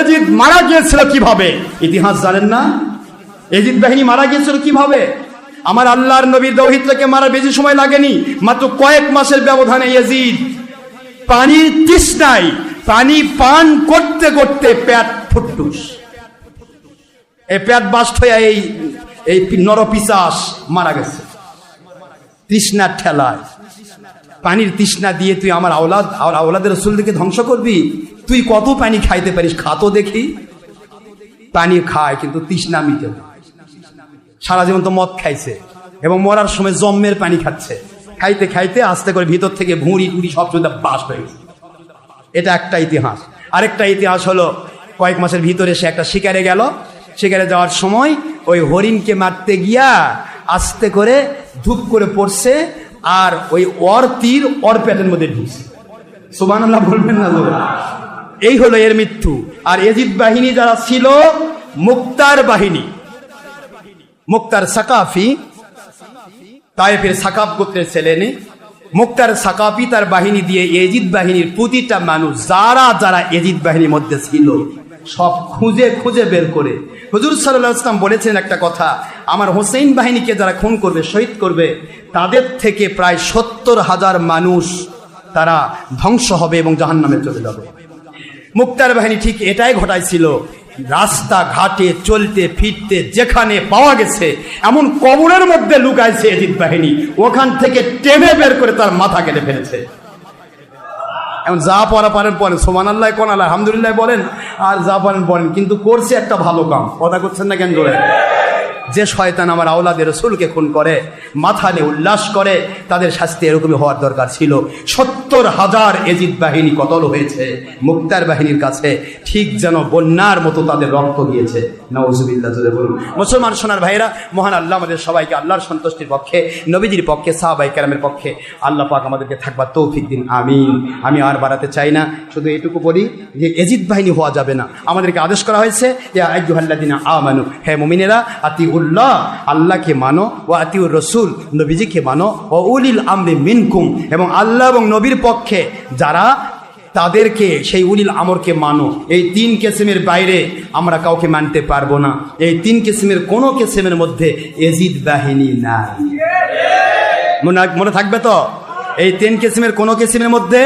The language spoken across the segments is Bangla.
এজিদ মারা গিয়েছিল কীভাবে? ইতিহাস জানেন না? এজিদ বাহিনী মারা গিয়েছিল কীভাবে? আমার আল্লাহর নবীর দৌহিত্রকে মারা বেশি সময় লাগেনি। মাত্র কয়েক মাসের ব্যবধানে এজিদ পানির তৃষ্ণায় পানি পান করতে করতে প্যাট ফুটুস এই প্যাট বাস্ট হয়ে এই এই নরপিসাস মারা গেছে। তৃষ্ণার ঠেলায়। পানির তৃষ্ণা দিয়ে তুই আমার আওলাদ আওলাদের রসুলদেরকে ধ্বংস করবি? তুই কত পানি খাইতে পারিস? খাতো দেখি। পানি খায়, কিন্তু তৃষ্ণা মিটে সারা জীবন তো মদ খাইছে এবং মরার সময় জম্মের পানি খাচ্ছে। খাইতে খাইতে আস্তে করে ভিতর থেকে ভুঁড়ি, টুড়ি সব সুবিধা বাস হয়ে গেছে। এটা একটা ইতিহাস। আরেকটা ইতিহাস হলো, কয়েক মাসের ভিতরে সে একটা শিকারে গেল। শিকারে যাওয়ার সময় ওই হরিণকে মারতে গিয়া আস্তে করে ধূপ করে পড়ছে আর ওই অর তীর অর প্যাটের মধ্যে ঢুকছে। সুবান বলবেন না এই হলো এর মৃত্যু। আর এজিদ বাহিনী যারা ছিল, মুক্তার বাহিনী। মুক্তার সাকাফি তাইফের সাকাপ গোত্রের ছেলে নেই মুক্তার সাকাফি তার বাহিনী দিয়ে এজিদ বাহিনীর প্রতিটা মানুষ, যারা যারা এজিদ বাহিনীর মধ্যে ছিল, সব খুঁজে খুঁজে বের করে। হুজুর সাল্লাহ ইসলাম বলেছেন একটা কথা, আমার হোসেন বাহিনীকে যারা খুন করবে, শহীদ করবে, তাদের থেকে প্রায় সত্তর হাজার মানুষ তারা ধ্বংস হবে এবং জাহান্নামে চলে যাবে। মুক্তার বাহিনী ঠিক এটাই ঘটাইছিল। রাস্তা, ঘাটে, চলতে, ফিরতে, যেখানে পাওয়া গেছে, এমন কবরের মধ্যে লুকাইছে এদিন বাহিনী। ওখান থেকে টেনে বের করে তার মাথা কেটে ফেলেছে। এখন যা পড়া পারেন পড়েন। সোমান আল্লাহ কোন আল্লাহ, আলহামদুলিল্লাহ বলেন। আর যা পারেন বলেন কিন্তু করছে একটা ভালো কাম। কথা করছেন না কেন জোরে? যে শয়তান আমার আওলাদের রসুলকে খুন করে, মাথা উল্লাস করে, তাদের শাস্তি এরকমই হওয়ার দরকার ছিল। সত্তর হাজার এজিদ বাহিনী কতল হয়েছে, মুক্তার বাহিনীর কাছে ঠিক যেন বন্যার মতো তাদের রক্ত গিয়েছে। নওয়াজুবিল্লাহ বলুন। মুসলমান সোনার ভাইরা মহান আল্লাহ আমাদের সবাইকে আল্লাহর সন্তুষ্টির পক্ষে, নবীজির পক্ষে সাহাবাই কেরামের পক্ষে আল্লাহ পাক আমাদেরকে থাকবার তৌফিক দিন, আমিন। আমি আর বাড়াতে চাই না, শুধু এটুকু বলি যে এজিদ বাহিনী হওয়া যাবে না। আমাদেরকে আদেশ করা হয়েছে যে আজ্জুহাল্লাদিনা আমানু, হে মুমিনেরা আতি উল্লাহ আল্লাহকে মানো ও আতিউর রসুল, নবীজিকে মানো ও উলিল আমরি মিনকুম, এবং আল্লাহ এবং নবীর পক্ষে যারা তাদেরকে সেই উলিল আমরকে মানো। এই তিন কেসিমের বাইরে আমরা কাউকে মানতে পারব না। এই তিন কিসিমের কোনো কিসিমের মধ্যে এজিদ বাহিনী নাই। মনে মনে থাকবে তো? এই তিন কিসিমের কোনো কিসিমের মধ্যে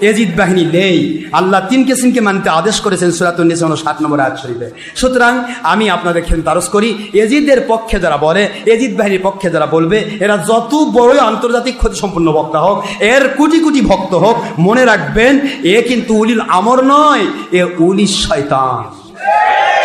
এজিদ বাহিনী নেই। আল্লাহ তিন কিসিমকে মানতে আদেশ করেছেন সুরাতুন্নিস ষাট নম্বর আয়াত শরীফে। সুতরাং আমি আপনাদের খেন তারস করি, এজিদের পক্ষে যারা বলে, এজিদ বাহিনীর পক্ষে যারা বলবে, এরা যত বড়ই আন্তর্জাতিক ক্ষতি সম্পন্ন বক্তা হোক, এর কোটি কোটি ভক্ত হোক, মনে রাখবেন, এ কিন্তু উলিল আমর নয়, এ উলিশ শয়তান।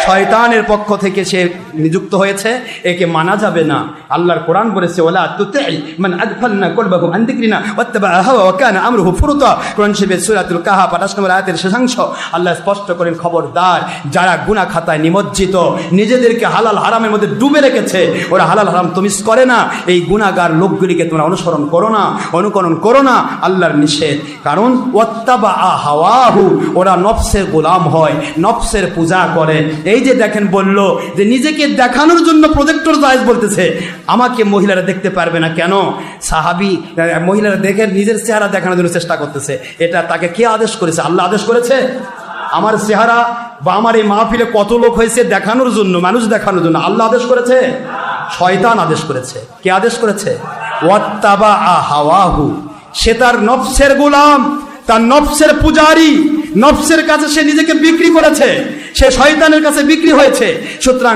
শয়তানের পক্ষ থেকে সে নিযুক্ত হয়েছে, একে মানা যাবে না। আল্লাহর কোরআন বলেছে ওলা তুতাই মান আদফালনা কলবাহু আন যিকরিনা ওয়াত্তাবা হাওয়া ওয়া কানা আমরুহু ফুরুতা। কোরআন শরীফের সূরাতুল কাহা 28 নম্বর আয়াতের শেষাংশ আল্লাহ স্পষ্ট করেন, খবরদার, যারা গুনাহ খাতায় নিমজ্জিত, নিজেদেরকে হালাল হারামের মধ্যে ডুবে রেখেছে, ওরা হালাল হারাম তমিস করে না। এই গুনাহগার লোকগুলিকে তোমরা অনুসরণ করো না, অনুকরণ করো না, আল্লাহর নিষেধ। কারণ ওয়াত্তাবা হাওয়াহু, ওরা নফসের গোলাম হয়, নফসের পূজা করে। এই যে দেখেন বলল যে নিজেকে দেখানোর জন্য প্রজেক্টর জায়েজ বলতেছে। আমাকে মহিলারা দেখতে পারবে না কেন? সাহাবি মহিলারা দেখে নিজের চেহারা দেখানোর জন্য চেষ্টা করতেছে। এটা তাকে কে আদেশ করেছে? আল্লাহ আদেশ করেছে? আমার চেহারা বা আমার এই মাহফিলে কত লোক হয়েছে দেখানোর জন্য, মানুষ দেখানোর জন্য আল্লাহ আদেশ করেছে? শয়তান আদেশ করেছে। কে আদেশ করেছে? ওয়াত্তাবা হাওয়াহু। সে তার নফসের গোলাম, তার নফসের পূজারি। নফসের কাছে সে নিজেকে বিক্রি করেছে, সে শয়তানের কাছে বিক্রি হয়েছে। সুতরাং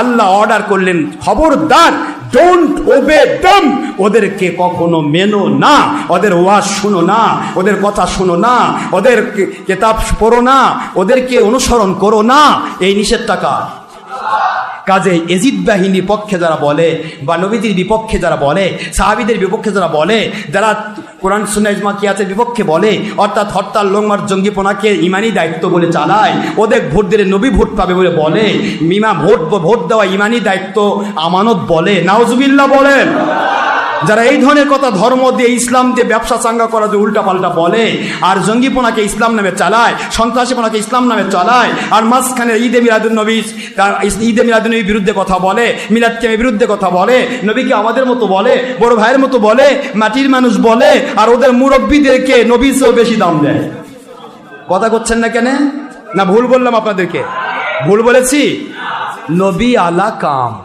আল্লাহ অর্ডার করলেন, খবরদার ডোন্ট ওবে দম ওদেরকে কখনো মেনো না, ওদের ওয়াজ শুনো না, ওদের কথা শুনো না, ওদের কেতাব পড়ো না, ওদেরকে অনুসরণ করো না। এই নিষেধ টাকা কাজে এজিদ বাহিনীর পক্ষে যারা বলে, বা নবীজির বিপক্ষে যারা বলে, সাহাবিদের বিপক্ষে যারা বলে, যারা কোরআন সুনাইজমা কিয়াতের বিপক্ষে বলে, অর্থাৎ হরতাল, লোংমার, জঙ্গিপনাকে ইমানি দায়িত্ব বলে চালায়, ওদের ভোট দিলে নবী ভোট পাবে বলে বলে, মিমা ভোট ভোট দেওয়া ইমানি দায়িত্ব আমানত বলে। নাওজুবিল্লাহ বলেন। যারা এই ধরনের কথা ধর্ম দিয়ে, ইসলাম দিয়ে ব্যবসা চাঙ্গা করা যে উল্টা পাল্টা বলে, আর জঙ্গিপোনাকে ইসলাম নামে চালায়, সন্ত্রাসীপনাকে ইসলাম নামে চালায়, আর মাঝখানে ঈদে মিলাদুল নবী, তার ঈদে মিলাদুল নবীর বিরুদ্ধে কথা বলে মিলাদকে বিরুদ্ধে কথা বলে, নবীকে আমাদের মতো বলে, বড় ভাইয়ের মতো বলে, মাটির মানুষ বলে, আর ওদের মুরব্বীদেরকে নবী চেয়েও বেশি দাম দেয়। কথা করছেন না কেন? না, ভুল বললাম আপনাদেরকে। ভুল বলেছি? নবী আলা কাম।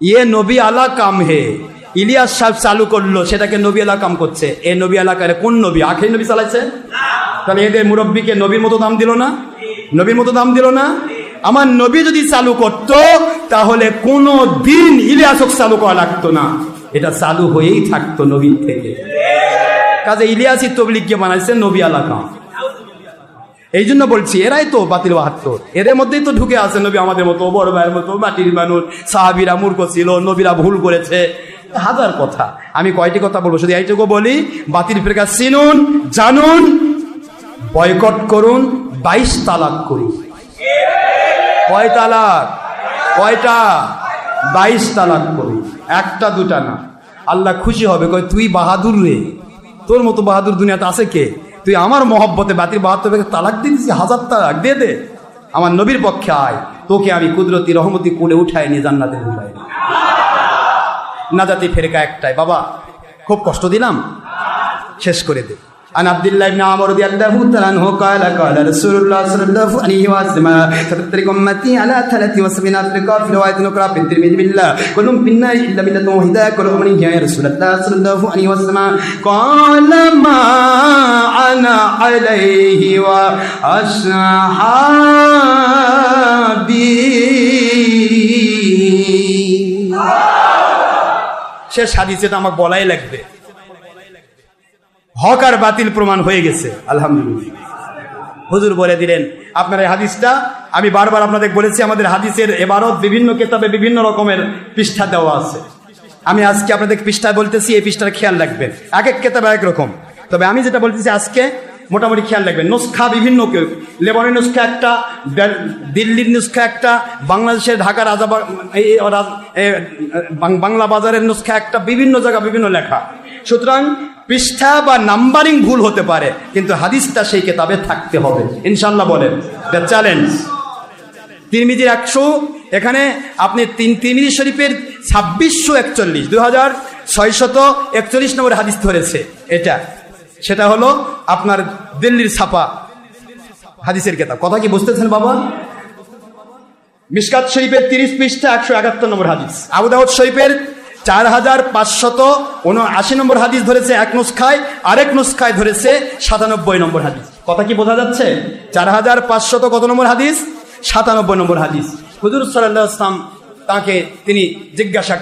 ইয়ে নবী আলা কাম হে। ইলিয়াস সাহেব চালু করল, সেটাকে নবী আলা কাম করছে। এ নবী আলাকারে কোন নবী? আখের নবী চালাইছে? তাহলে এদের মুরব্বীকে নবীর মতো দাম দিল না? নবীর মতো দাম দিল না? আমার নবী যদি চালু করত, তাহলে কোনো দিন ইলিয়াসক চালু করা লাগতো না। এটা চালু হয়েই থাকতো নবীর থেকে। কাজে ইলিয়াসি তবলিগকে বানাইছে নবী আলা কাম। এই জন্য বলছি, এরাই তো বাতিল বাহাত্তর। এদের মধ্যেই তো ঢুকে আছে নবী আমাদের মতো, বড় ভাইয়ের মতো, মাটির মানুষ, সাহাবিরা মূর্খ ছিল, নবীরা ভুল করেছে। হাজার কথা। আমি কয়টি কথা বলব? শুধু এইটুকু বলি, বাতিল ফেরকা চিনুন, জানুন, বয়কট করুন, বাইশ তালাক করুন। কয় তালাক? কয়টা? বাইশ তালাক করুন। একটা, দুটা না। আল্লাহ খুশি হবে, কয়, তুই বাহাদুর রে। তোর মতো বাহাদুর দুনিয়াতে আছে কে? তুই আমার মহব্বতে বাতিল বাহাত্তর তালাক দিয়ে হাজার তালাক, দে দে। আমার নবীর পক্ষে আয়। তোকে আমি কুদরতি, রহমতি কোলে উঠাই নিয়ে জান্নাতে উঠাই না জাতি ফেরকা একটাই বাবা খুব কষ্ট দিলাম শেষ করে দে عن عبد الله بن عمر رضي الله تعالى عنه قال قال رسول الله صلى الله عليه وسلم ستفترق امتي على 73 فرقه في روايه اخرى في الترمذي بالله كلهم في النار الا مله واحده كلهم من يا رسول الله صلى الله عليه وسلم قال ما انا عليه واصحابي শেষ এটা আমার বলাই লাগবে। হক আর বাতিল প্রমাণ হয়ে গেছে। আলহামদুলিল্লাহ। হুজুর বলে দিলেন, আপনার এই হাদিসটা আমি বারবার আপনাদের বলেছি, আমাদের হাদিসের এবারত বিভিন্ন কেতাবে বিভিন্ন রকমের পৃষ্ঠা দেওয়া আছে। আমি আজকে আপনাদের পৃষ্ঠা বলতেছি, এই পৃষ্ঠার খেয়াল রাখবেন। এক এক কেতাবে এক রকম। তবে আমি যেটা বলতেছি, আজকে মোটামুটি খেয়াল রাখবেন। নুস্খা বিভিন্ন কেউ লেবানের নুস্খা একটা দিল্লির নুস্খা একটা, বাংলাদেশের ঢাকা রাজা বাংলা বাজারের নুস্খা একটা, বিভিন্ন জায়গা, বিভিন্ন লেখা। সুতরাং পৃষ্ঠা বা নাম্বারিং ভুল হতে পারে, কিন্তু হাদিসটা সেই কেতাবে থাকতে হবে। ইনশাল্লাহ বলেন। দ্য চ্যালেঞ্জ তিরমিজির একশো, এখানে আপনি তিন, তিরমিজি শরীফের ছাব্বিশশো একচল্লিশ দু হাজার ছয়শত একচল্লিশ নম্বর হাদিস ধরেছে, এটা। সেটা হলো আপনার দিল্লির ছাপা হাদিসের কেতাব। কথা কি বুঝতেছেন, বাবা? মিসকাত শরীফের তিরিশ পৃষ্ঠা একশো একাত্তর নম্বর হাদিস। আবু দাউদ শরীফের চার হাজার পাঁচশত উনআশি নম্বর হাদিস ধরেছে এক নুস্খায়, আরেক নুস্খায় ধরেছে সাতানব্বই নম্বর হাদিস। কথা কি বোঝা যাচ্ছে? চার হাজার পাঁচশত কত নম্বর হাদিস? সাতানব্বই নম্বর হাদিস। হুজুর সাল্লাহ ইসলাম তাকে তিনি জিজ্ঞাসা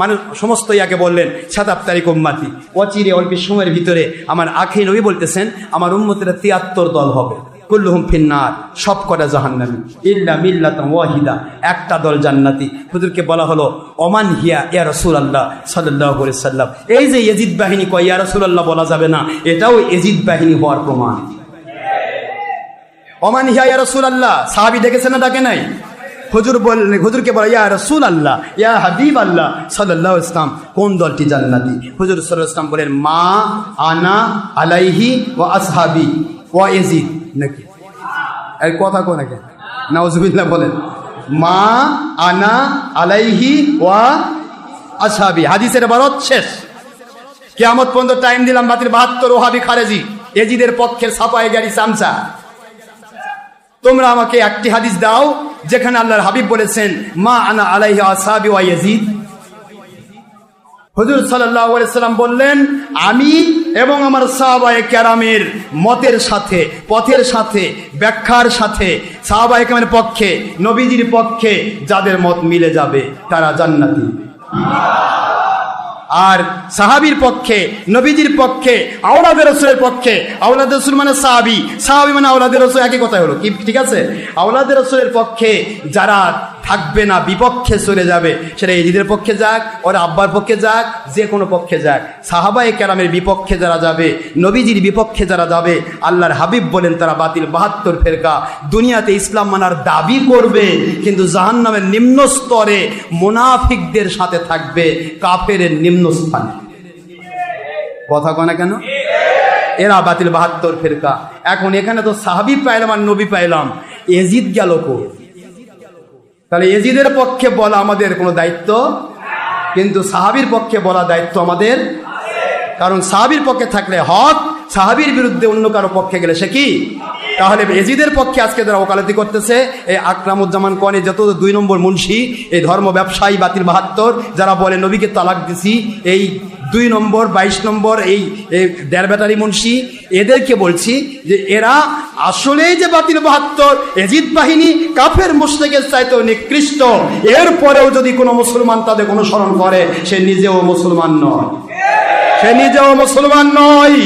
মানে সমস্ত ইয়াকে বললেন, সাতাব তারিখ উম্মাতি। অচিরে অল্প সময়ের ভিতরে আমার আখি নবী বলতেছেন, আমার উম্মতেরা তিয়াত্তর দল হবে। কুল্লুহুম ফিন্নার সব কটা জাহান্নামী। ইল্লা মিল্লাতাম ওয়াহিদা, একটা দল জান্নাতি। হুজুরকে বলা হলো, ওমান হিয়া, ইয়া রাসূলুল্লাহ সাল্লাল্লাহু আলাইহি সাল্লাম এই যে ইয়েজিদ বাহিনী কয়, ইয়া রাসূলুল্লাহ, বলা যাবে না, এটাও ইয়েজিদ বাহিনী হওয়ার প্রমাণ। ওমান হিয়া, ইয়া রাসূলুল্লাহ, সাহাবী ডেকেছে না, ডাকে নাই? হুজুর বললেন, হুজুরকে বলে, ইয়া রসুল আল্লাহ ইয়া হাবিব আল্লাহ সাল্লাহ ইসলাম কোন দলটি জান্নাতি? হুজুর সাল্লাহ ইসলাম বলেন, মা, আনা, আলাইহি ও আসহাবি ও এজিদ নাকি? এই কথা কোন নাকি? নাউজুবিল্লাহ বলেন, মা, আনা, আলাইহি ওয়া আসহাবি। হাদিসের বারত শেষ। কেয়ামত পর্যন্ত টাইম দিলাম বাতিল বাহাত্তর ওহাবি খারেজি এজিদের পক্ষের ছাপায় গাড়ি চামচা তোমরা আমাকে একটি হাদিস দাও যেখানে আল্লাহর হাবিব বলেছেন, মা আনা আলাইহি আসাবি ওয়া ইয়াজিদ। সাল্লাম বললেন, আমি এবং আমার সাহাবায়ে ক্যারামের মতের সাথে, পথের সাথে, ব্যাখ্যার সাথে, সাহাবায়ে ক্যামের পক্ষে, নবীজির পক্ষে যাদের মত মিলে যাবে, তারা জান্নাতি। আর সাহাবির পক্ষে, নবীজির পক্ষে আওলাদের রসুলের পক্ষে আওলাদের রসুল মানে সাহাবি সাহাবি মানে আওলাদের রসুল, একই কথাই হলো। কি ঠিক আছে? আওলাদের রসুলের পক্ষে যারা থাকবে না, বিপক্ষে চলে যাবে। সেটা এজিদের পক্ষে যাক, ওর আব্বার পক্ষে যাক, যে কোনো পক্ষে যাক। সাহাবাই কেরামের বিপক্ষে যারা যাবে, নবীজির বিপক্ষে যারা যাবে, আল্লাহর হাবিব বলেন, তারা বাতিল বাহাত্তর ফেরকা। দুনিয়াতে ইসলাম মানার দাবি করবে, কিন্তু জাহান্নামের নিম্ন স্তরে মোনাফিকদের সাথে থাকবে কাফের নিম্ন স্থানে। কথা কনা কেন? এরা বাতিল বাহাত্তর ফেরকা। এখন এখানে তো সাহাবি পাইলাম আর নবী পাইলাম। এজিদ গেল কো তাহলে এজিদের পক্ষে বলা আমাদের কোনো দায়িত্ব? কিন্তু সাহাবির পক্ষে বলা দায়িত্ব আমাদের কারণ সাহাবির পক্ষে থাকলে হক, সাহাবির বিরুদ্ধে অন্য কারও পক্ষে গেলে সে কি? তাহলে এজিদের পক্ষে আজকে যারা ওকালতি করতেছে, এই আকরামুজ্জামান কনে যত দুই নম্বর মুন্সি, এই ধর্ম ব্যবসায়ী বাতিল বাহাত্তর, যারা বলে, নবীকে তালাক দিছি এই দুই নম্বর, বাইশ নম্বর এই এই দেড় ব্যাটারি মুন্সি, এদেরকে বলছি যে এরা আসলেই যে বাতিল বাহাত্তর, এজিদ বাহিনী কাফের মুসলিকের চাইতেও নিকৃষ্ট। এরপরেও যদি কোনো মুসলমান তাদের অনুসরণ করে, সে নিজেও মুসলমান নয়। সে নিজেও মুসলমান নয়।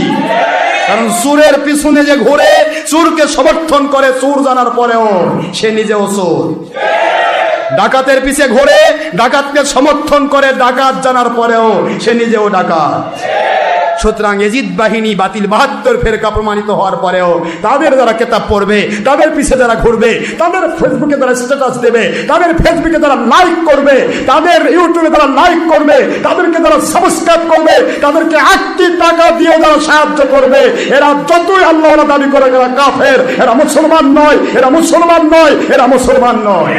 কারণ সুরের পিছনে যে ঘুরে চুরকে সমর্থন করে চুর জানার পরেও সে নিজেও চোর। ডাকাতের পিছে ঘোরে, ডাকাতকে সমর্থন করে, ডাকাত জানার পরেও সে নিজেও ডাকাত। সুতরাং এজিদ বাহিনী বাতিল বাহাত্তর ফেরকা প্রমাণিত হওয়ার পরেও তাদের যারা কেতাব পড়বে, তাদের পিছে যারা ঘুরবে, তাদের ফেসবুকে তারা স্ট্যাটাস দেবে, তাদের ফেসবুকে তারা লাইক করবে, তাদের ইউটিউবে তারা লাইক করবে, তাদেরকে তারা সাবস্ক্রাইব করবে, তাদেরকে আটটি টাকা দিয়ে তারা সাহায্য করবে, এরা যতই আল্লাহ দাবি করে, এরা কাফের, এরা মুসলমান নয়, এরা মুসলমান নয়, এরা মুসলমান নয়।